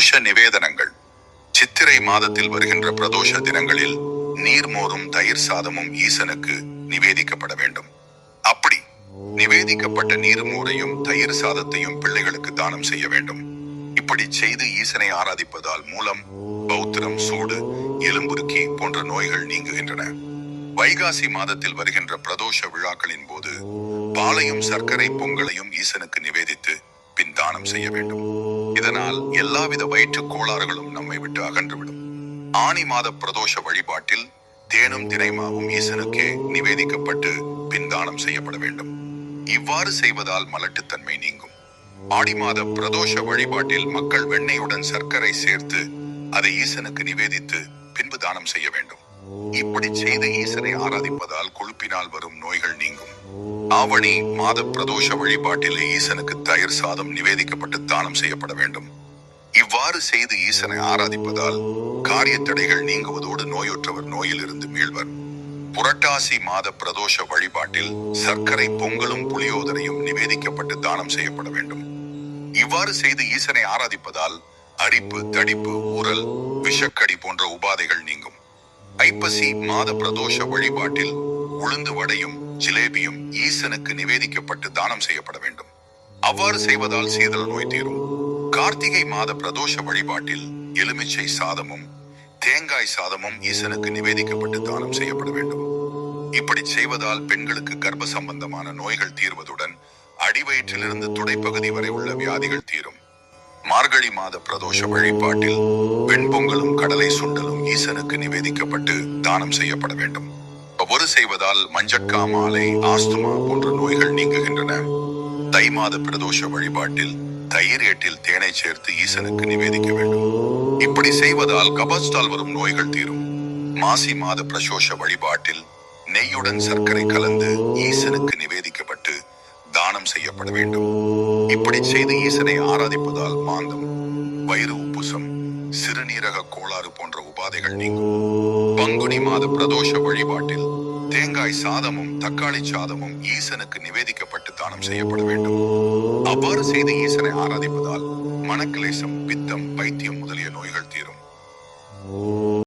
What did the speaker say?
பிரதோஷ நிவேதனங்கள். சித்திரை மாதத்தில் வருகின்ற பிரதோஷ தினங்களில் நீர்மோரும் தயிர் சாதமும் ஈசனுக்கு நிவேதிக்கப்பட வேண்டும். அப்படி நிவேதிக்கப்பட்ட நீர்மோரையும் தயிர் சாதத்தையும் பிள்ளைகளுக்கு தானம் செய்ய வேண்டும். இப்படி செய்து ஈசனை ஆராதிப்பதால் மூலம் பௌத்திரம் சூடு எலும்புருக்கி போன்ற நோய்கள் நீங்குகின்றன. வைகாசி மாதத்தில் வருகின்ற பிரதோஷ விழாக்களின் போது பாலையும் சர்க்கரை பொங்கலையும் ஈசனுக்கு நிவேதித்து பின் தானம் செய்ய வேண்டும். இதனால் எல்லாவித வயிற்று கோளாறுகளும் நம்மை விட்டு அகன்றுவிடும். ஆணி மாத பிரதோஷ வழிபாட்டில் தேனும் தினைமாவும் ஈசனுக்கே நிவேதிக்கப்பட்டு பின் தானம் செய்யப்பட வேண்டும். இவ்வாறு செய்வதால் மலட்டுத்தன்மை நீங்கும். ஆடி மாத பிரதோஷ வழிபாட்டில் மக்கள் வெண்ணெயுடன் சர்க்கரை சேர்த்து அதை ஈசனுக்கு நிவேதித்து பின்பு தானம் செய்ய வேண்டும். இப்படி செய்து ஈசனை ஆராதிப்பதால் கொழுப்பினால் வரும் நோய்கள் நீங்கும். ஆவணி மாத பிரதோஷ வழிபாட்டிலே ஈசனுக்கு தயிர் சாதம் நிவேதிக்கப்பட்டு தானம் செய்யப்பட வேண்டும். இவ்வாறு செய்து ஈசனை ஆராதிப்பதால் காரிய தடைகள் நீங்குவதோடு நோயுற்றவர் நோயிலிருந்து மீள்வர். புரட்டாசி மாத பிரதோஷ வழிபாட்டில் சர்க்கரை பொங்கலும் புளியோதரையும் நிவேதிக்கப்பட்டு தானம் செய்யப்பட வேண்டும். இவ்வாறு செய்து ஈசனை ஆராதிப்பதால் அரிப்பு தடிப்பு ஊரல் விஷக்கடி போன்ற உபாதைகள் நீங்கும். ஐப்பசி மாத பிரதோஷ வழிபாட்டில் உளுந்து வடையும் ஜிலேபியும் ஈசனுக்கு நிவேதிக்கப்பட்டு தானம் செய்யப்பட வேண்டும். அவ்வாறு செய்வதால் சீதள நோய் தீரும். கார்த்திகை மாத பிரதோஷ வழிபாட்டில் எலுமிச்சை சாதமும் தேங்காய் சாதமும் ஈசனுக்கு நிவேதிக்கப்பட்டு தானம் செய்யப்பட வேண்டும். இப்படி செய்வதால் பெண்களுக்கு கர்ப்ப சம்பந்தமான நோய்கள் தீர்வதுடன் அடிவயிற்றிலிருந்து துடைப்பகுதி வரை உள்ள வியாதிகள் தீரும். மார்கழி மாத பிரதோஷ வழிபாட்டில் வெண்பொங்கலும் கடலை சுண்டலும் ஈசனுக்கு நிவேதிக்கப்பட்டு தானம் செய்யப்பட வேண்டும். அவ்வாறு செய்வதால் மஞ்சட்காமாலை ஆஸ்துமா போன்ற நோய்கள் நீங்குகின்றன. தை மாத பிரதோஷ வழிபாட்டில் தயிர் ஏட்டில் தேனை சேர்த்து ஈசனுக்கு நிவேதிக்க வேண்டும். இப்படி செய்வதால் கபஸ்டால் வரும் நோய்கள் தீரும். மாசி மாத பிரசோஷ வழிபாட்டில் நெய்யுடன் சர்க்கரை கலந்து ஈசனுக்கு நிவேதிக்கப்பட்டு தானம் செய்யப்பட வேண்டும். இப்படி செய்து ஈசனை ஆராதிப்பதால் மாந்தம் வயிறு உப்புசம் சிறுநீரக கோளாறு போன்ற உபாதைகள் நீங்கும். பங்குனி மாத பிரதோஷ வழிபாட்டில் தேங்காய் சாதமும் தக்காளி சாதமும் ஈசனுக்கு நிவேதிக்கப்பட்டு தானம் செய்யப்பட வேண்டும். அவ்வாறு செய்து ஈசனை ஆராதிப்பதால் மனக்கிளேசம் பித்தம் பைத்தியம் முதலிய நோய்கள் தீரும்.